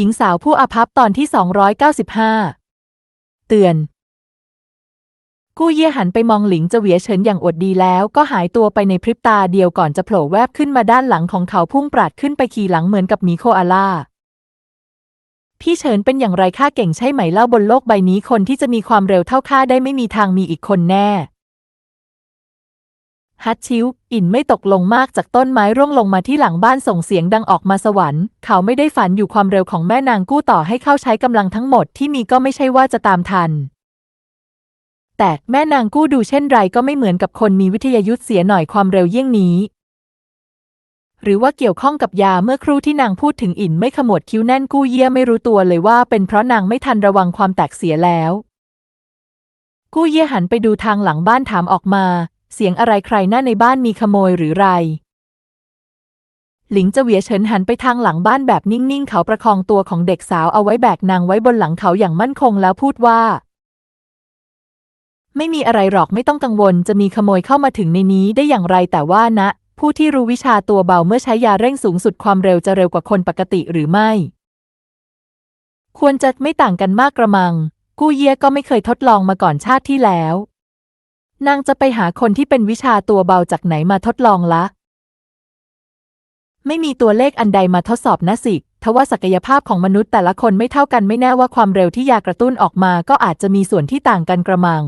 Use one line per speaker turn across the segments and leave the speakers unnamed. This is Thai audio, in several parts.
หญิงสาวผู้อาภัพตอนที่ 295 เตือน กู้เย่หันไปมองหลิงเจวียเฉินอย่างอวดดีแล้วก็หายตัวไปในพริบตาเดียวก่อนจะโผล่แวบขึ้นมาด้านหลังของเขาพุ่งปราดขึ้นไปขี่หลังเหมือนกับหมีโคอาล่า พี่เฉินเป็นอย่างไรข้าเก่งใช่ไหมเล่าบนโลกใบนี้คนที่จะมีความเร็วเท่าข้าได้ไม่มีทางมีอีกคนแน่ ฮัตชิวอินไม่ตกลงมากจากต้นไม้ร่วงลงมาที่หลังบ้านส่งเสียงดังออกมาสวรรค์ เขาไม่ได้ฝันอยู่ความเร็วของแม่นางกู้ต่อให้เข้าใช้กำลังทั้งหมดที่มีก็ไม่ใช่ว่าจะตามทัน แต่แม่นางกู้ดูเช่นไรก็ไม่เหมือนกับคนมีวิทยายุทธเสียหน่อยความเร็วเยี่ยงนี้ หรือว่าเกี่ยวข้องกับยาเมื่อครู่ที่นางพูดถึงอินไม่ขมวดคิ้วแน่นกู้เยี่ยไม่รู้ตัวเลยว่าเป็นเพราะนางไม่ทันระวังความแตกเสียแล้วกู้เย่หันไปดูทางหลังบ้านถามออกมา เสียงอะไรใครหน้าในบ้านมีขโมยหรือไร หลิงเจเวียเฉินหันไปทางหลังบ้านแบบนิ่งๆ เขาประคองตัวของเด็กสาวเอาไว้แบกนางไว้บนหลังเขาอย่างมั่นคงแล้วพูดว่า ไม่มีอะไรหรอกไม่ต้องกังวลจะมีขโมยเข้ามาถึงในนี้ได้อย่างไรแต่ว่านะ ผู้ที่รู้วิชาตัวเบาเมื่อใช้ยาเร่งสูงสุดความเร็วจะเร็วกว่าคนปกติหรือไม่ ควรจะไม่ต่างกันมากกระมัง กู้เยี่ยก็ไม่เคยทดลองมาก่อนชาติที่แล้ว นางจะไปหาคนที่เป็นวิชาตัวเบาจากไหนมาทดลองละ ไม่มีตัวเลขอันใดมาทดสอบนะสิทว่าศักยภาพของมนุษย์แต่ละคนไม่เท่ากันไม่แน่ว่าความเร็วที่ยากระตุ้นออกมาก็อาจจะมีส่วนที่ต่างกันกระมัง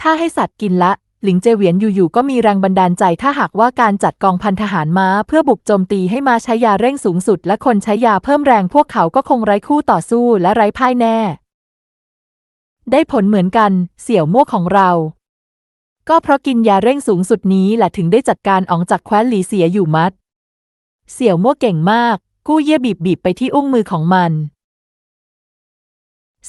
ถ้าให้สัตว์กินละ หลิงเจเวียนอยู่ๆก็มีแรงบันดาลใจถ้าหากว่าการจัดกองพันทหารม้าเพื่อบุกโจมตีให้มาใช้ยาเร่งสูงสุด และคนใช้ยาเพิ่มแรงพวกเขาก็คงไร้คู่ต่อสู้และไร้พ่ายแน่ ได้ผลเหมือนกัน เสี่ยวม่วของเรา ก็เพราะกินยาเร่งสูงสุดนี้แหละถึงได้จัดการออกจากแคว้นหลีเสียอยู่มัด เสี่ยวม่วเก่งมาก กู้เย่บีบบีบไปที่อุ้งมือของมัน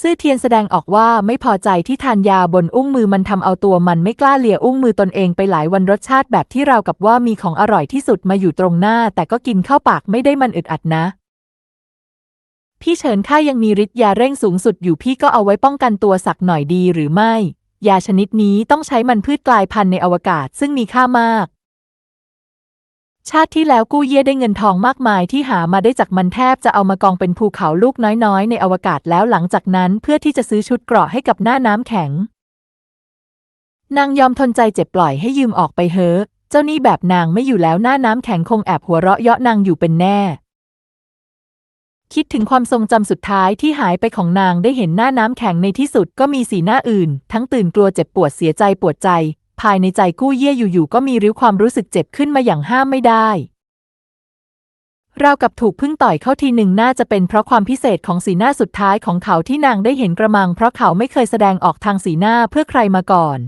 ซื่อเทียนแสดงออกว่าไม่พอใจที่ทานยาบนอุ้งมือมันทำเอาตัวมันไม่กล้าเลียอุ้งมือตนเองไปหลายวันรสชาติแบบที่เรากับว่ามีของอร่อยที่สุดมาอยู่ตรงหน้า แต่ก็กินเข้าปากไม่ได้มันอึดอัดนะ พี่เฉินข้ายังมีฤทธิ์ยาเร่งสูงสุดอยู่พี่ก็เอาไว้ป้องกันตัวสักหน่อยดีหรือไม่ ยาชนิดนี้ต้องใช้มันพืชกลายพันธุ์ในอวกาศซึ่งมีค่ามาก ชาติที่แล้วกู้เย่ได้เงินทองมากมายที่หามาได้จากมันแทบจะเอามากองเป็นภูเขาลูกน้อยๆ ในอวกาศแล้วหลังจากนั้นเพื่อที่จะซื้อชุดเกราะให้กับหน้าน้ำแข็ง นางยอมทนใจเจ็บปล่อยให้ยืมออกไปเฮอเจ้านี่แบบนางไม่อยู่แล้วหน้าน้ำแข็งคงแอบหัวเราะเยาะนางอยู่เป็นแน่ คิดถึงความทรงจำสุดท้ายที่หายไปของนางได้เห็นหน้าน้ำแข็งในที่สุดก็มีสีหน้าอื่น ทั้งตื่นกลัวเจ็บปวดเสียใจปวดใจ ภายในใจกู้เย่อยู่ๆก็มีริ้วความรู้สึกเจ็บขึ้นมาอย่างห้ามไม่ได้ราวกับถูกพึ่งต่อยเข้าทีหนึ่งน่าจะเป็นเพราะความพิเศษของสีหน้าสุดท้ายของเขาที่นางได้เห็นกระมัง เพราะเขาไม่เคยแสดงออกทางสีหน้าเพื่อใครมาก่อน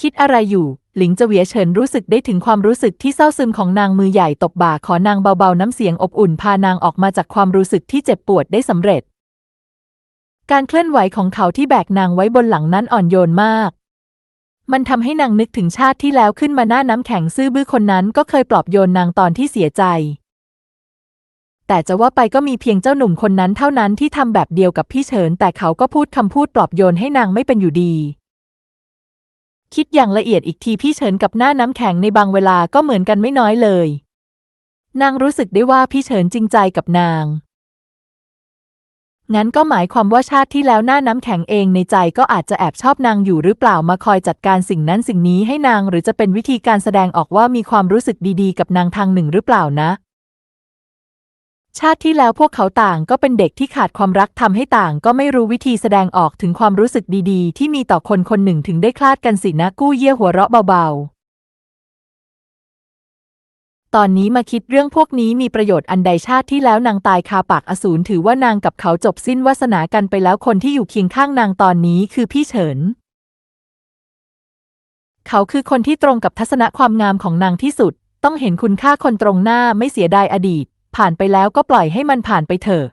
คิดอะไรอยู่ หลิงเจเวียเฉินรู้สึกได้ถึงความรู้สึกที่เศร้าซึมของนางมือใหญ่ตบบ่าขอนางเบาๆน้ำเสียงอบอุ่นพานางออกมาจากความรู้สึกที่เจ็บปวดได้สำเร็จ การเคลื่อนไหวของเขาที่แบกนางไว้บนหลังนั้นอ่อนโยนมาก มันทำให้นางนึกถึงชาติที่แล้วขึ้นมาหน้าน้ำแข็งซื่อบื้อคนนั้นก็เคยปลอบโยนนางตอนที่เสียใจ แต่จะว่าไปก็มีเพียงเจ้าหนุ่มคนนั้นเท่านั้นที่ทำแบบเดียวกับพี่เฉินแต่เขาก็พูดคำพูดปลอบโยนให้นางไม่เป็นอยู่ดี คิดอย่างละเอียดอีกทีพี่เฉินกับหน้าน้ำแข็งในบางเวลาก็เหมือนกันไม่น้อยเลย นางรู้สึกได้ว่าพี่เฉินจริงใจกับนาง งั้นก็หมายความว่าชาติที่แล้วหน้าน้ำแข็งเองในใจก็อาจจะแอบชอบนางอยู่หรือเปล่ามาคอยจัดการสิ่งนั้นสิ่งนี้ให้นางหรือจะเป็นวิธีการแสดงออกว่ามีความรู้สึกดีๆ กับนางทางหนึ่งหรือเปล่านะ ชาติที่แล้วพวกเขาต่างก็เป็นเด็กที่ขาดความรักทำให้ต่าง ก็ไม่รู้วิธีแสดงออกถึงความรู้สึกดีๆ ที่มีต่อคนคนหนึ่งถึงได้คลาดกันสินะกู้เยี่ยหัวเราะเบาๆ ตอนนี้มาคิดเรื่องพวกนี้มีประโยชน์อันใดชาติที่แล้วนางตายคาปากอสูรถือว่านางกับเขาจบสิ้นวาสนากันไปแล้วคนที่อยู่เคียงข้างนางตอนนี้คือพี่เฉินเขาคือคนที่ตรงกับทัศนะความงามของนางที่สุด ต้องเห็นคุณค่าคนตรงหน้าไม่เสียดายอดีต ผ่านไปแล้วก็ปล่อยให้มันผ่านไปเถอะ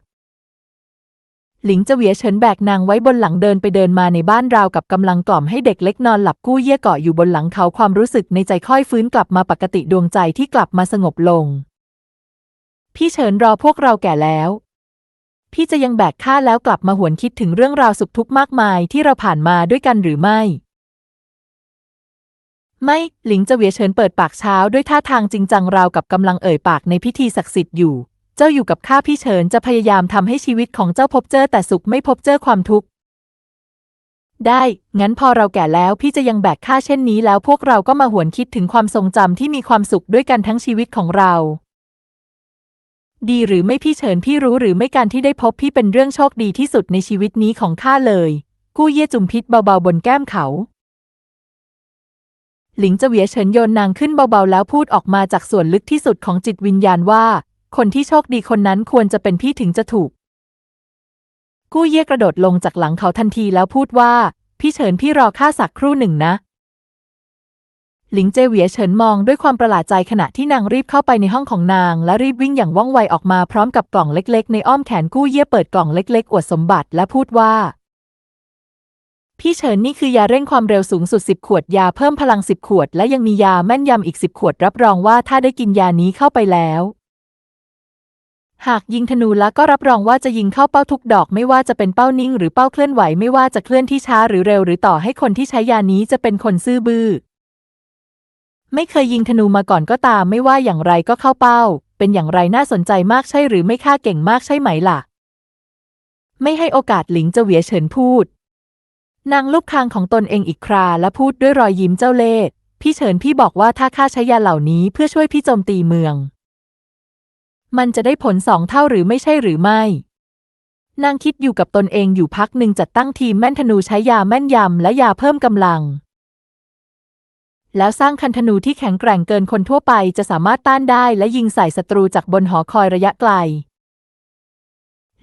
หลิงเจเวียเฉินแบกนางไว้บนหลังเดินไปเดินมาในบ้านราวกับกำลังกล่อมให้เด็กเล็กนอนหลับกู้เยี่ยเกาะอยู่บนหลังเขาความรู้สึกในใจค่อยฟื้นกลับมาปกติดวงใจที่กลับมาสงบลง พี่เฉินรอพวกเราแก่แล้ว พี่จะยังแบกข้าแล้วกลับมาหวนคิดถึงเรื่องราวสุขทุกข์มากมายที่เราผ่านมาด้วยกันหรือไม่ ไม่ หลิงจเวียเฉินเปิดปากเช้าด้วยท่าทางจริงจังราวกับกำลังเอ่ยปากในพิธีศักดิ์สิทธิ์อยู่ เจ้าอยู่กับข้าพี่เฉินจะพยายามทำให้ชีวิตของเจ้าพบเจอแต่สุขไม่พบเจอความทุกข์ ได้ งั้นพอเราแก่แล้วพี่จะยังแบกค่าเช่นนี้แล้วพวกเราก็มาหวนคิดถึงความทรงจำที่มีความสุขด้วยกันทั้งชีวิตของเรา ดีหรือไม่พี่เฉินพี่รู้หรือไม่การที่ได้พบพี่เป็นเรื่องโชคดีที่สุดในชีวิตนี้ของข้าเลย กู้เย่จุมพิษเบาๆบนแก้มเขา หลิงเจเวียเฉินโยนนางขึ้นเบาๆแล้วพูดออกมาจากส่วนลึกที่สุดของจิตวิญญาณว่า คนที่โชคดีคนนั้นควรจะเป็นพี่ถึงจะถูก กู้เย่กระโดดลงจากหลังเขาทันทีแล้วพูดว่า พี่เฉินพี่รอข้าสักครู่หนึ่งนะ หลิงเจเวียเฉินมองด้วยความประหลาดใจขณะที่นางรีบเข้าไปในห้องของนาง และรีบวิ่งอย่างว่องไวออกมาพร้อมกับกล่องเล็ก ๆ ในอ้อมแขนกู้เย่เปิดกล่องเล็ก ๆ อวดสมบัติและพูดว่า พี่เฉินนี่คือยาเร่งความเร็วสูงสุด 10 ขวดยาเพิ่มพลัง 10 ขวด และยังมียาแม่นยำอีก 10 ขวดรับรองว่าถ้าได้กินยานี้เข้าไปแล้ว หากยิงธนูแล้วก็รับรองว่าจะยิงเข้าเป้าทุกดอก ไม่ว่าจะเป็นเป้านิ่ง หรือเป้าเคลื่อนไหวไม่ว่าจะเคลื่อนที่ช้าหรือเร็ว หรือต่อให้คนที่ใช้ยานี้จะเป็นคนซื่อบื้อ ไม่เคยยิงธนูมาก่อนก็ตาม ไม่ว่าอย่างไรก็เข้าเป้า เป็นอย่างไรน่าสนใจมากใช่หรือไม่ค่าเก่งมากใช่ไหมล่ะ ไม่ให้โอกาสหลิงเจาเหวียเฉินพูด นางลูบคางของตนเองอีกครา และพูดด้วยรอยยิ้มเจ้าเล่ห์พี่เฉินพี่บอกว่าถ้าข้าใช้ยาเหล่านี้เพื่อช่วยพี่โจมตีเมือง มันจะได้ผลสองเท่าหรือไม่ใช่หรือไม่ นางคิดอยู่กับตนเองอยู่พักหนึ่งจัดตั้งทีมแม่นธนูใช้ยาแม่นยำและยาเพิ่มกำลัง แล้วสร้างคันธนูที่แข็งแกร่งเกินคนทั่วไปจะสามารถต้านได้และยิงใส่ศัตรูจากบนหอคอยระยะไกล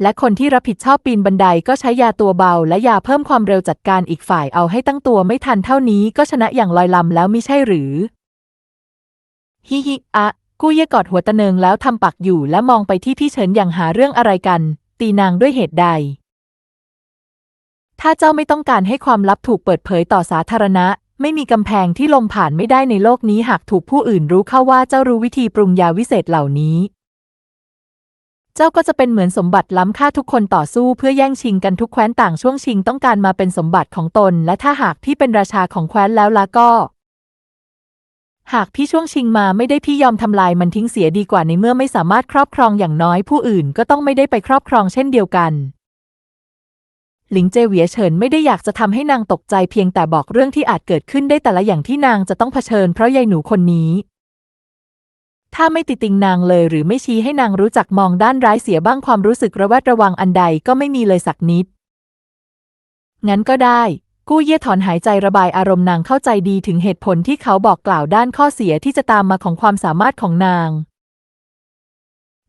และคนที่รับผิดชอบปีนบันไดก็ใช้ยาตัวเบา และยาเพิ่มความเร็วจัดการอีกฝ่ายเอาให้ตั้งตัวไม่ทันเท่านี้ก็ชนะอย่างลอยลำแล้วมิใช่หรือ ฮิฮิอะกู้เย่กอดหัวตะเนิงแล้วทำปากอยู่และมองไปที่พี่เฉินอย่างหาเรื่องอะไรกัน ตีนางด้วยเหตุใด ถ้าเจ้าไม่ต้องการให้ความลับถูกเปิดเผยต่อสาธารณะ ไม่มีกำแพงที่ลมผ่านไม่ได้ในโลกนี้หากถูกผู้อื่นรู้เข้าว่าเจ้ารู้วิธีปรุงยาวิเศษเหล่านี้ เจ้าก็จะเป็นเหมือนสมบัติล้ำค่าทุกคนต่อสู้เพื่อแย่งชิงกันทุกแคว้นต่างช่วงชิงต้องการมาเป็นสมบัติของตน และถ้าหากพี่เป็นราชาของแคว้นแล้วล่ะก็ หากพี่ช่วงชิงมาไม่ได้พี่ยอมทำลายมันทิ้งเสียดีกว่าในเมื่อไม่สามารถครอบครองอย่างน้อยผู้อื่นก็ต้องไม่ได้ไปครอบครองเช่นเดียวกันหลิงเจเหวียเฉินไม่ได้อยากจะทำให้นางตกใจเพียงแต่บอกเรื่องที่อาจเกิดขึ้นได้แต่ละอย่างที่นางจะต้องเผชิญเพราะยายหนูคนนี้ ถ้าไม่ติติงนางเลยหรือไม่ชี้ให้นางรู้จักมองด้านร้ายเสียบ้างความรู้สึกระแวดระวังอันใดก็ไม่มีเลยสักนิด งั้นก็ได้ กู้เย่ถอนหายใจระบายอารมณ์นางเข้าใจดีถึงเหตุผลที่เขาบอกกล่าวด้านข้อเสียที่จะตามมาของความสามารถของนาง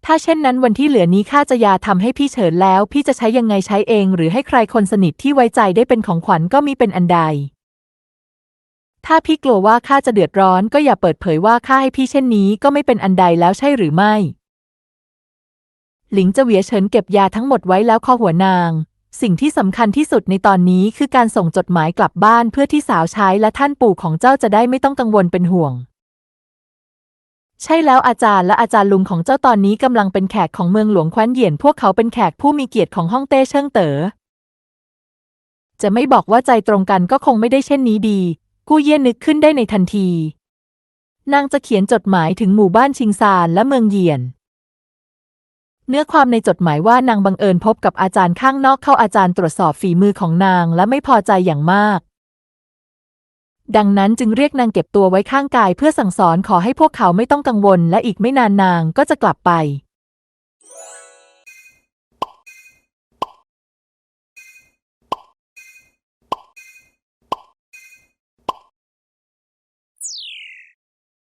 ถ้าเช่นนั้นวันที่เหลือนี้ข้าจะยาทำให้พี่เฉินแล้ว พี่จะใช้ยังไงใช้เอง หรือให้ใครคนสนิทที่ไว้ใจได้เป็นของขวัญก็มีเป็นอันใด ถ้าพี่กลัวว่าข้าจะเดือดร้อนก็อย่าเปิดเผยว่าข้าให้พี่เช่นนี้ก็ไม่เป็นอันใดแล้วใช่หรือไม่ หลิงเจาเวียเฉินเก็บยาทั้งหมดไว้แล้วข้อหัวนาง สิ่งที่สำคัญที่สุดในตอนนี้คือการส่งจดหมายกลับบ้านเพื่อที่สาวใช้และท่านปู่ของเจ้าจะได้ไม่ต้องกังวลเป็นห่วง ใช่แล้วอาจารย์และอาจารย์ลุงของเจ้าตอนนี้กำลังเป็นแขกของเมืองหลวงแคว้นเหยียนพวกเขาเป็นแขกผู้มีเกียรติของฮ่องเต้เชิงเต๋อจะไม่บอกว่าใจตรงกันก็คงไม่ได้เช่นนี้ดี กู้เย่นึกขึ้นได้ในทันที นางจะเขียนจดหมายถึงหมู่บ้านชิงซานและเมืองเหยียน เนื้อความในจดหมายว่านางบังเอิญพบกับอาจารย์ข้างนอกเข้าอาจารย์ตรวจสอบฝีมือของนางและไม่พอใจอย่างมาก ดังนั้นจึงเรียกนางเก็บตัวไว้ข้างกายเพื่อสั่งสอนขอให้พวกเขาไม่ต้องกังวลและอีกไม่นานนางก็จะกลับไป